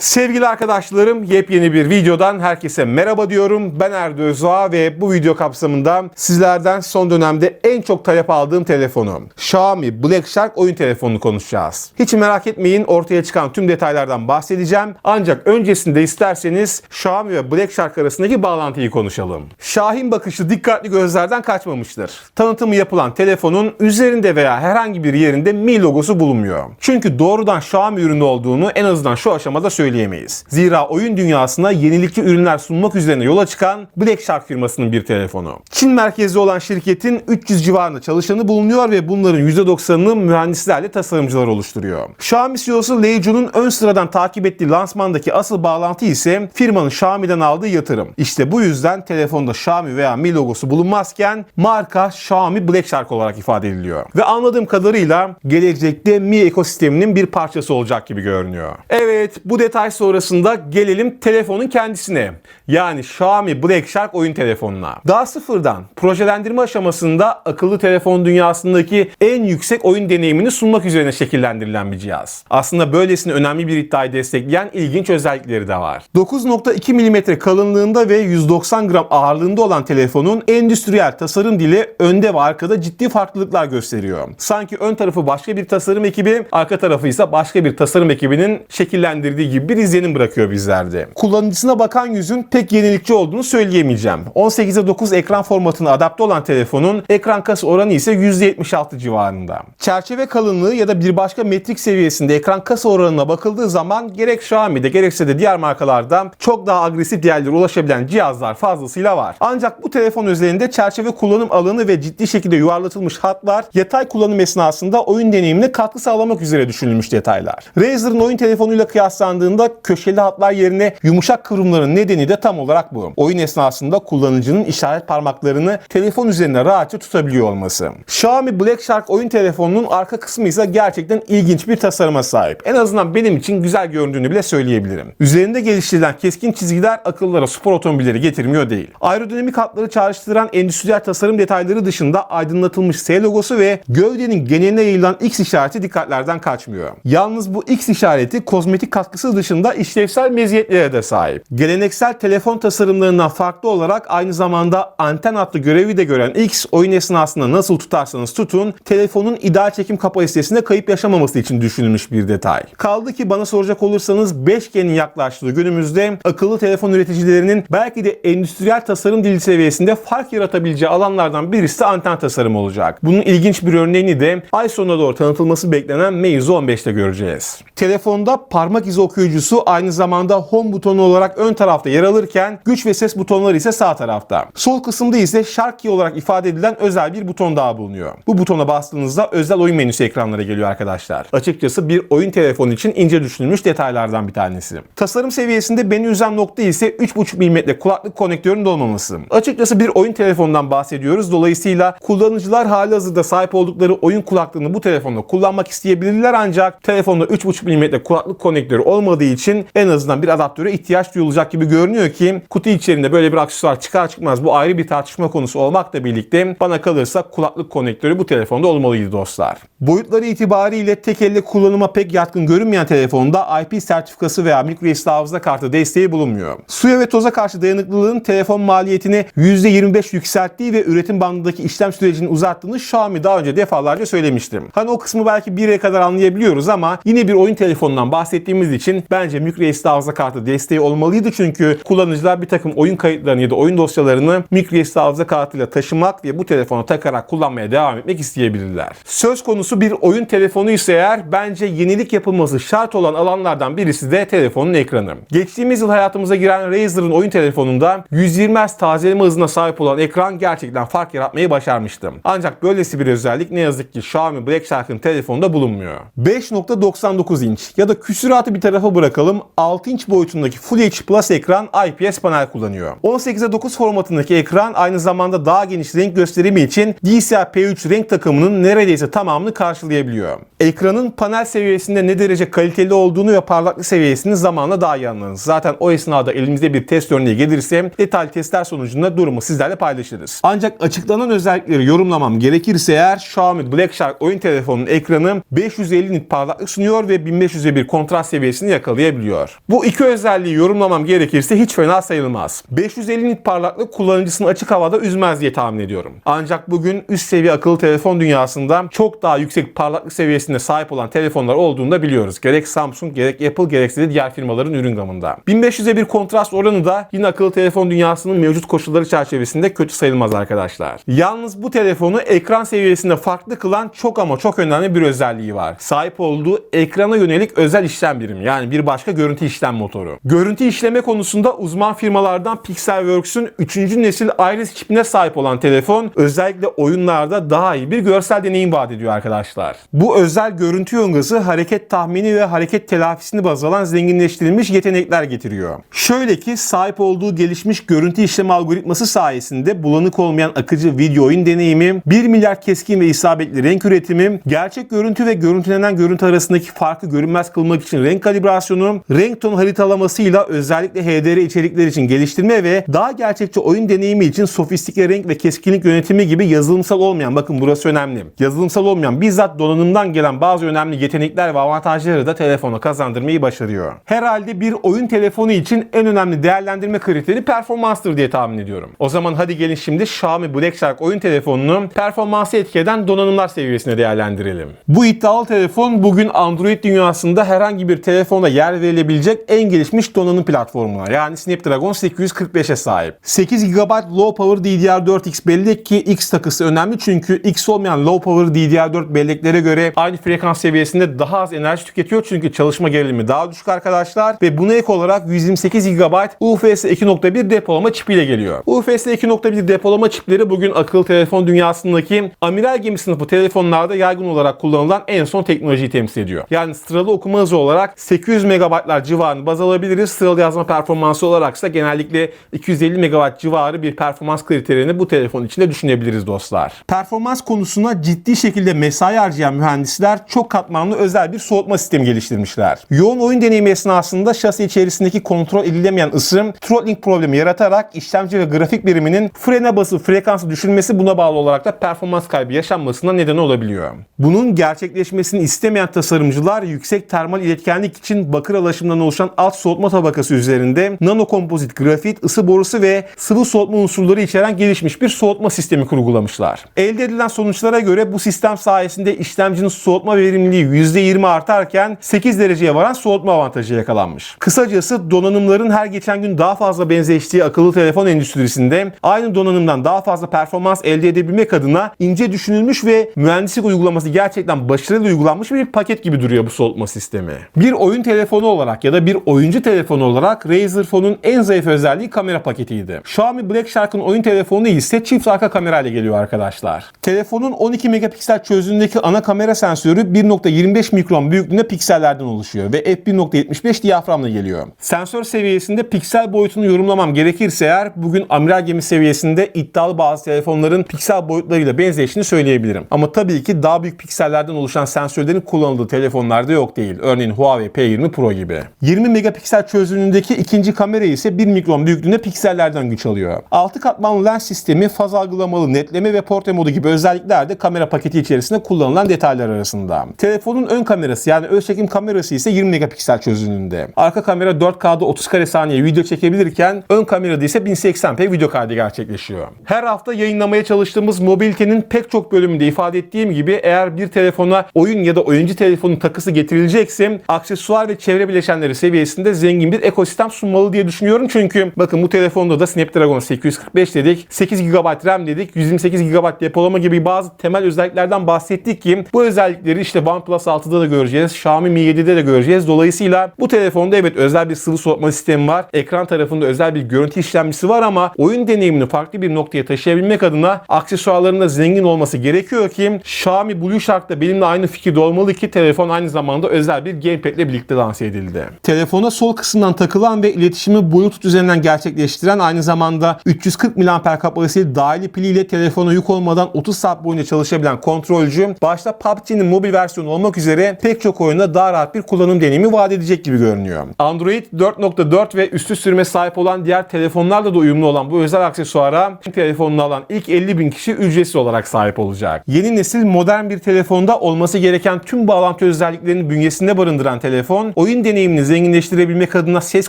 Sevgili arkadaşlarım yepyeni bir videodan herkese merhaba diyorum. Ben Erdo Özdoğa ve bu video kapsamında sizlerden son dönemde en çok talep aldığım telefonu Xiaomi Black Shark oyun telefonunu konuşacağız. Hiç merak etmeyin ortaya çıkan tüm detaylardan bahsedeceğim. Ancak öncesinde isterseniz Xiaomi ve Black Shark arasındaki bağlantıyı konuşalım. Şahin bakışı dikkatli gözlerden kaçmamıştır. Tanıtımı yapılan telefonun üzerinde veya herhangi bir yerinde Mi logosu bulunmuyor. Çünkü doğrudan Xiaomi ürünü olduğunu en azından şu aşamada söyleyemeyiz. Zira oyun dünyasına yenilikçi ürünler sunmak üzerine yola çıkan Black Shark firmasının bir telefonu. Çin merkezli olan şirketin 300 civarında çalışanı bulunuyor ve bunların %90'ını mühendislerle tasarımcılar oluşturuyor. Xiaomi CEO'su Lei Jun'un ön sıradan takip ettiği lansmandaki asıl bağlantı ise firmanın Xiaomi'den aldığı yatırım. İşte bu yüzden telefonda Xiaomi veya Mi logosu bulunmazken marka Xiaomi Black Shark olarak ifade ediliyor. Ve anladığım kadarıyla gelecekte Mi ekosisteminin bir parçası olacak gibi görünüyor. Evet bu detay sonrasında gelelim telefonun kendisine. Yani Xiaomi Black Shark oyun telefonuna. Daha sıfırdan projelendirme aşamasında akıllı telefon dünyasındaki en yüksek oyun deneyimini sunmak üzerine şekillendirilen bir cihaz. Aslında böylesine önemli bir iddiayı destekleyen ilginç özellikleri de var. 9.2 mm kalınlığında ve 190 gram ağırlığında olan telefonun endüstriyel tasarım dili önde ve arkada ciddi farklılıklar gösteriyor. Sanki ön tarafı başka bir tasarım ekibi, arka tarafı ise başka bir tasarım ekibinin şekillendirdiği gibi bir izlenim bırakıyor bizlerde. Kullanıcısına bakan yüzün pek yenilikçi olduğunu söyleyemeyeceğim. 18'e 9 ekran formatına adapte olan telefonun ekran kası oranı ise %76 civarında. Çerçeve kalınlığı ya da bir başka metrik seviyesinde ekran kasa oranına bakıldığı zaman gerek Xiaomi'de gerekse de diğer markalarda çok daha agresif değerlere ulaşabilen cihazlar fazlasıyla var. Ancak bu telefon özelinde çerçeve kullanım alanı ve ciddi şekilde yuvarlatılmış hatlar yatay kullanım esnasında oyun deneyimine katkı sağlamak üzere düşünülmüş detaylar. Razer'ın oyun telefonuyla kıyaslandığında köşeli hatlar yerine yumuşak kıvrımların nedeni de tam olarak bu. Oyun esnasında kullanıcının işaret parmaklarını telefon üzerinde rahatça tutabiliyor olması. Xiaomi Black Shark oyun telefonunun arka kısmı ise gerçekten ilginç bir tasarıma sahip. En azından benim için güzel göründüğünü bile söyleyebilirim. Üzerinde geliştirilen keskin çizgiler akıllara spor otomobilleri getirmiyor değil. Aerodinamik hatları çağrıştıran endüstriyel tasarım detayları dışında aydınlatılmış S logosu ve gövdenin geneline yayılan X işareti dikkatlerden kaçmıyor. Yalnız bu X işareti kozmetik katkısı dışında işlevsel meziyetlere de sahip. Geleneksel telefon tasarımlarından farklı olarak aynı zamanda anten hatlı görevi de gören X oyun esnasında nasıl tutarsanız tutun telefonun ideal çekim kapasitesinde kayıp yaşamaması için düşünülmüş bir detay. Kaldı ki bana soracak olursanız 5G'nin yaklaştığı günümüzde akıllı telefon üreticilerinin belki de endüstriyel tasarım dili seviyesinde fark yaratabileceği alanlardan birisi anten tasarımı olacak. Bunun ilginç bir örneğini de ay sonuna doğru tanıtılması beklenen Meizu 15'te göreceğiz. Telefonda parmak izi okuyucusu aynı zamanda home butonu olarak ön tarafta yer alırken güç ve ses butonları ise sağ tarafta. Sol kısımda ise Shark Key olarak ifade edilen özel bir buton daha bulunuyor. Bu butona bastığınızda özel oyun menüsü ekranlara geliyor arkadaşlar. Açıkçası bir oyun telefonu için ince düşünülmüş detaylardan bir tanesi. Tasarım seviyesinde beni üzen nokta ise 3.5 mm kulaklık konektörünün olmaması. Açıkçası bir oyun telefonundan bahsediyoruz. Dolayısıyla kullanıcılar hali hazırda sahip oldukları oyun kulaklığını bu telefonda kullanmak isteyebilirler ancak telefonda 3.5 mm kulaklık konektörü olmadığı için en azından bir adaptöre ihtiyaç duyulacak gibi görünüyor ki kutu içerisinde böyle bir aksesuar çıkar çıkmaz bu ayrı bir tartışma konusu olmakla birlikte bana kalırsa kulaklık konektörü bu telefonda olmalıydı dostlar. Boyutları itibariyle tek elle kullanıma pek yatkın görünmeyen telefonda IP sertifikası veya microSD hafıza kartı desteği bulunmuyor. Suya ve toza karşı dayanıklılığın telefon maliyetini %25 yükselttiği ve üretim bandındaki işlem sürecini uzattığını Xiaomi daha önce defalarca söylemiştim. Hani o kısmı belki bir yere kadar anlayabiliyoruz ama yine bir oyun telefonundan bahsettiğimiz için bence microSD hafıza kartı desteği olmalıydı çünkü kullanıcılar bir takım oyun kayıtlarını ya da oyun dosyalarını microSD hafıza kartıyla taşımak ve bu telefona takarak kullanmaya devam etmek isteyebilirler. Söz konusu bir oyun telefonu ise eğer bence yenilik yapılması şart olan alanlardan birisi de telefonun ekranı. Geçtiğimiz yıl hayatımıza giren Razer'ın oyun telefonunda 120 Hz tazeleme hızına sahip olan ekran gerçekten fark yaratmayı başarmıştı. Ancak böylesi bir özellik ne yazık ki Xiaomi Black Shark'ın telefonunda bulunmuyor. 5.99 inç ya da küsuratı bir tarafa bırakalım 6 inç boyutundaki Full HD Plus ekran IPS panel kullanıyor. 18'e 9 formatındaki ekran aynı zamanda daha geniş renk gösterimi için DCI-P3 renk takımının neredeyse tamamını karşılayabiliyor. Ekranın panel seviyesinde ne derece kaliteli olduğunu ve parlaklık seviyesini zamanla daha iyi anlarız. Zaten o esnada elimizde bir test örneği gelirse detaylı testler sonucunda durumu sizlerle paylaşırız. Ancak açıklanan özellikleri yorumlamam gerekirse eğer Xiaomi Black Shark oyun telefonunun ekranı 550 nit parlaklık sunuyor ve 1501 kontrast seviyesini yakalıyor yakalayabiliyor. Bu iki özelliği yorumlamam gerekirse hiç fena sayılmaz. 550 nit parlaklık kullanıcısını açık havada üzmez diye tahmin ediyorum. Ancak bugün üst seviye akıllı telefon dünyasında çok daha yüksek parlaklık seviyesine sahip olan telefonlar olduğunu da biliyoruz. Gerek Samsung, gerek Apple, gerekse de diğer firmaların ürün gamında. 1500'e bir kontrast oranı da yine akıllı telefon dünyasının mevcut koşulları çerçevesinde kötü sayılmaz arkadaşlar. Yalnız bu telefonu ekran seviyesinde farklı kılan çok ama çok önemli bir özelliği var. Sahip olduğu ekrana yönelik özel işlem birimi yani bir başka görüntü işlem motoru. Görüntü işleme konusunda uzman firmalardan Pixelworks'ün 3. nesil Iris çipine sahip olan telefon özellikle oyunlarda daha iyi bir görsel deneyim vaat ediyor arkadaşlar. Bu özel görüntü yongası hareket tahmini ve hareket telafisini baz alan zenginleştirilmiş yetenekler getiriyor. Şöyle ki sahip olduğu gelişmiş görüntü işleme algoritması sayesinde bulanık olmayan akıcı video oyun deneyimi, 1 milyar keskin ve isabetli renk üretimi, gerçek görüntü ve görüntülenen görüntü arasındaki farkı görünmez kılmak için renk kalibrasyonu, renk ton haritalamasıyla özellikle HDR içerikler için geliştirme ve daha gerçekçi oyun deneyimi için sofistike renk ve keskinlik yönetimi gibi yazılımsal olmayan, bakın burası önemli, yazılımsal olmayan bizzat donanımdan gelen bazı önemli yetenekler ve avantajları da telefona kazandırmayı başarıyor. Herhalde bir oyun telefonu için en önemli değerlendirme kriteri performanstır diye tahmin ediyorum. O zaman hadi gelin şimdi Xiaomi Black Shark oyun telefonunu performansı etki donanımlar seviyesine değerlendirelim. Bu iddialı telefon bugün Android dünyasında herhangi bir telefona yer verilebilecek en gelişmiş donanım platformuna yani Snapdragon 845'e sahip. 8 GB Low Power DDR4X bellek ki X takısı önemli çünkü X olmayan Low Power DDR4 belleklere göre aynı frekans seviyesinde daha az enerji tüketiyor çünkü çalışma gerilimi daha düşük arkadaşlar ve buna ek olarak 128 GB UFS 2.1 depolama çipiyle geliyor. UFS 2.1 depolama çipleri bugün akıllı telefon dünyasındaki amiral gemi sınıfı telefonlarda yaygın olarak kullanılan en son teknolojiyi temsil ediyor. Yani sıralı okuma hızı olarak 800 MB'lar civarını baz alabiliriz. Sıralı yazma performansı olarak ise genellikle 250 MB civarı bir performans kriterini bu telefon içinde düşünebiliriz dostlar. Performans konusuna ciddi şekilde mesai harcayan mühendisler çok katmanlı özel bir soğutma sistemi geliştirmişler. Yoğun oyun deneyimi esnasında şasi içerisindeki kontrol edilemeyen ısım throttling problemi yaratarak işlemci ve grafik biriminin frene basıp frekansı düşürmesi buna bağlı olarak da performans kaybı yaşanmasına neden olabiliyor. Bunun gerçekleşmesini istemeyen tasarımcılar yüksek termal iletkenlik için bakır alaşımından oluşan alt soğutma tabakası üzerinde nano kompozit grafit, ısı borusu ve sıvı soğutma unsurları içeren gelişmiş bir soğutma sistemi kurgulamışlar. Elde edilen sonuçlara göre bu sistem sayesinde işlemcinin soğutma verimliliği %20 artarken 8 dereceye varan soğutma avantajı yakalanmış. Kısacası donanımların her geçen gün daha fazla benzeştiği akıllı telefon endüstrisinde aynı donanımdan daha fazla performans elde edebilmek adına ince düşünülmüş ve mühendislik uygulaması gerçekten başarılı uygulanmış bir paket gibi duruyor bu soğutma sistemi. Bir oyun telefonu olarak ya da bir oyuncu telefonu olarak Razer Phone'un en zayıf özelliği kamera paketiydi. Xiaomi Black Shark'ın oyun telefonu ise çift arka kamerayla geliyor arkadaşlar. Telefonun 12 megapiksel çözünürlüğündeki ana kamera sensörü 1.25 mikron büyüklüğünde piksellerden oluşuyor ve f1.75 diyaframla geliyor. Sensör seviyesinde piksel boyutunu yorumlamam gerekirse eğer bugün amiral gemi seviyesinde iddialı bazı telefonların piksel boyutlarıyla benzeştiğini söyleyebilirim. Ama tabii ki daha büyük piksellerden oluşan sensörlerin kullanıldığı telefonlarda yok değil. Örneğin Huawei P20 Pro gibi. 20 megapiksel çözünürlüğündeki ikinci kamera ise 1 mikron büyüklüğünde piksellerden güç alıyor. 6 katmanlı lens sistemi, faz algılamalı netleme ve portre modu gibi özellikler de kamera paketi içerisinde kullanılan detaylar arasında. Telefonun ön kamerası yani öz çekim kamerası ise 20 megapiksel çözünürlüğünde. Arka kamera 4K'da 30 kare saniye video çekebilirken ön kamerada ise 1080p video kaydı gerçekleşiyor. Her hafta yayınlamaya çalıştığımız mobilitenin pek çok bölümünde ifade ettiğim gibi eğer bir telefona oyun ya da oyuncu telefonu takısı getirilecekse aksesuar ve çevre bileşenleri seviyesinde zengin bir ekosistem sunmalı diye düşünüyorum. Çünkü bakın bu telefonda da Snapdragon 845 dedik, 8 GB RAM dedik, 128 GB depolama gibi bazı temel özelliklerden bahsettik ki bu özellikleri işte OnePlus 6'da da göreceğiz, Xiaomi Mi 7'de de göreceğiz. Dolayısıyla bu telefonda evet özel bir sıvı soğutma sistemi var. Ekran tarafında özel bir görüntü işlemcisi var ama oyun deneyimini farklı bir noktaya taşıyabilmek adına aksesuarların da zengin olması gerekiyor ki Xiaomi Blue Shark da benimle aynı fikirde olmalı ki telefon aynı zamanda özel bir gamepad ile birlikte lanse edildi. Telefona sol kısımdan takılan ve iletişimi Bluetooth üzerinden gerçekleştiren aynı zamanda 340 mAh kapasiteli dahili piliyle telefona yük olmadan 30 saat boyunca çalışabilen kontrolcü başta PUBG'nin mobil versiyonu olmak üzere pek çok oyunda daha rahat bir kullanım deneyimi vaat edecek gibi görünüyor. Android 4.4 ve üstü sürüme sahip olan diğer telefonlarla da uyumlu olan bu özel aksesuara telefonunu alan ilk 50 bin kişi ücretsiz olarak sahip olacak. Yeni nesil modern bir telefonda olması gereken tüm bağlantı özelliklerini bünyesinde barındıran telefon oyun deneyimini zenginleştirebilmek adına ses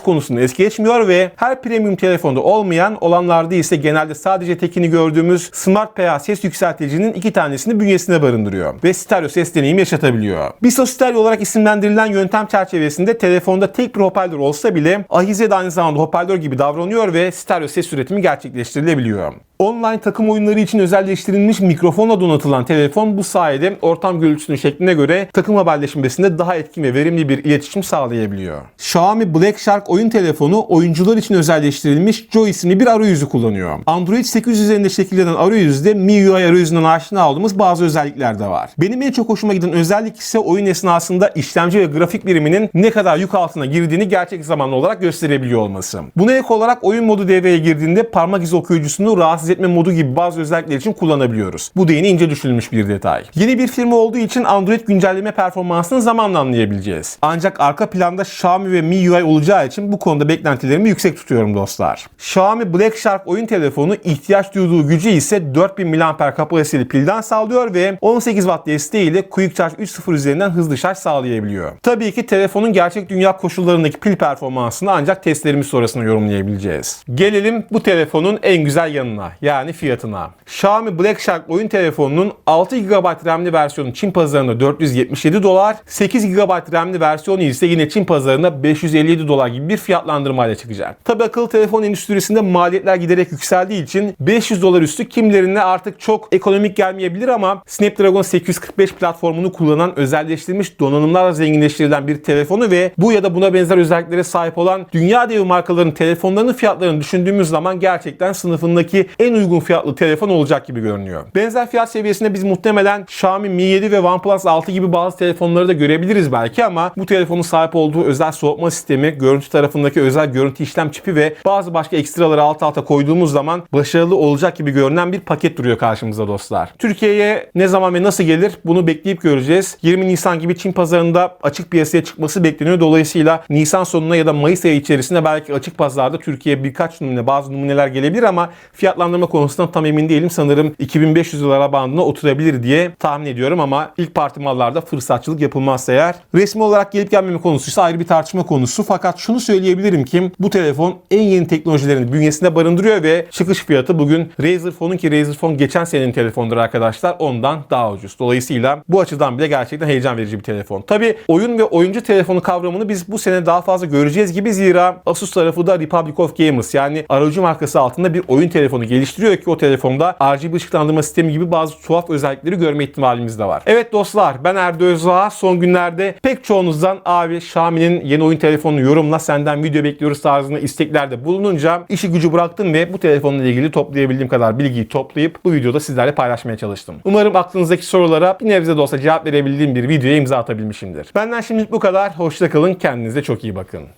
konusunda es geçmiyor ve her premium telefonda olmayan olanlarda ise genelde sadece tekini gördüğümüz Smart PA ses yükselticinin iki tanesini bünyesinde barındırıyor ve stereo ses deneyimi yaşatabiliyor. Biso stereo olarak isimlendirilen yöntem çerçevesinde telefonda tek bir hoparlör olsa bile ahize de aynı zamanda hoparlör gibi davranıyor ve stereo ses üretimi gerçekleştirilebiliyor. Online takım oyunları için özelleştirilmiş mikrofonla donatılan telefon bu sayede ortam gürültüsünün şekline göre takım haberleşmesinde daha etkin ve verimli bir iletişim sağlayabiliyor. Xiaomi Black Shark oyun telefonu oyuncular için özelleştirilmiş Joy isimli bir arayüzü kullanıyor. Android 8 üzerinde şekillenen arayüzde MIUI arayüzünden aşina olduğumuz bazı özellikler de var. Benim en çok hoşuma giden özellik ise oyun esnasında işlemci ve grafik biriminin ne kadar yük altına girdiğini gerçek zamanlı olarak gösterebiliyor olması. Buna ek olarak oyun modu devreye girdiğinde parmak izi okuyucusunu rahatsız etme modu gibi bazı özellikler için kullanabiliyoruz. Bu da yine ince düşünülmüş bir detay. Yeni bir firma olduğu için Android güncelleme performansını zamanla anlayabileceğiz. Ancak arka planda Xiaomi ve MIUI olacağı için bu konuda beklentilerimi yüksek tutuyorum dostlar. Xiaomi Black Shark oyun telefonu ihtiyaç duyduğu gücü ise 4000 mAh kapasiteli pilden sağlıyor ve 18 Watt desteğiyle Quick Charge 3.0 üzerinden hızlı şarj sağlayabiliyor. Tabii ki telefonun gerçek dünya koşullarındaki pil performansını ancak testlerimiz sonrasında yorumlayabileceğiz. Gelelim bu telefonun en güzel yanına yani fiyatına. Xiaomi Black Shark oyun telefonunun 6 GB RAM'li versiyonu Çin pazarında 477 dolar, 8 GB RAM'li versiyonu ise yine Çin pazarında 557 dolar gibi bir fiyatlandırmayla çıkacak. Tabii akıllı telefon endüstrisinde maliyetler giderek yükseldiği için 500 dolar üstü kimlerine artık çok ekonomik gelmeyebilir ama Snapdragon 845 platformunu kullanan özelleştirilmiş donanımlarla zenginleştirilen bir telefonu ve bu ya da buna benzer özelliklere sahip olan dünya devi markaların telefonlarının fiyatlarını düşündüğümüz zaman gerçekten sınıfındaki en uygun fiyatlı telefon olacak gibi görünüyor. Benzer fiyat seviyesinde biz muhtemelen Xiaomi Mi 7 ve OnePlus 6 gibi bazı telefonları da görebiliriz belki ama bu telefonun sahip olduğu özel soğutma sistemi, görüntü tarafındaki özel görüntü işlem çipi ve bazı başka ekstraları alt alta koyduğumuz zaman başarılı olacak gibi görünen bir paket duruyor karşımıza dostlar. Türkiye'ye ne zaman ve nasıl gelir bunu bekleyip göreceğiz. 20 Nisan gibi Çin pazarında açık piyasaya çıkması bekleniyor. Dolayısıyla Nisan sonuna ya da Mayıs ayı içerisinde belki açık pazarda Türkiye'ye birkaç numune, bazı numuneler gelebilir ama fiyatlandırma konusunda tam emin değilim. Sanırım 2500 dolara bandına oturabilir diye tahmin ediyorum ama ilk parti mallarda fırsatçılık yapılmazsa eğer. Resmi olarak gelip gelmeme konusu ise ayrı bir tartışma konusu. Fakat şunu söyleyebilirim ki bu telefon en yeni teknolojilerini bünyesinde barındırıyor ve çıkış fiyatı bugün Razer Phone'un ki Razer Phone geçen senenin telefonudur arkadaşlar ondan daha ucuz. Dolayısıyla bu açıdan bile gerçekten heyecan verici bir telefon. Tabi oyun ve oyuncu telefonu kavramını biz bu sene daha fazla göreceğiz gibi zira Asus tarafı da Republic of Gamers yani aracı markası altında bir oyun telefonu geliştiriyor ki o telefonda RGB ışıklandırma sistemi gibi bazı tuhaf özellikleri görme ihtimalimiz de var. Evet dostlar ben Erdo Özdoğa son günlerde pek çoğunuzdan abi Xiaomi'nin yeni oyun telefonunu yorumla senden video bekliyoruz tarzında isteklerde bulununca işi gücü bıraktım ve bu telefonla ilgili toplayabildiğim kadar bilgiyi toplayıp bu videoda sizlerle paylaşmaya çalıştım. Umarım aklınızdaki sorulara bir nebze de olsa cevap verebildiğim bir videoya imza atabilmişimdir. Benden şimdilik bu kadar. Hoşça kalın. Kendinize çok iyi bakın.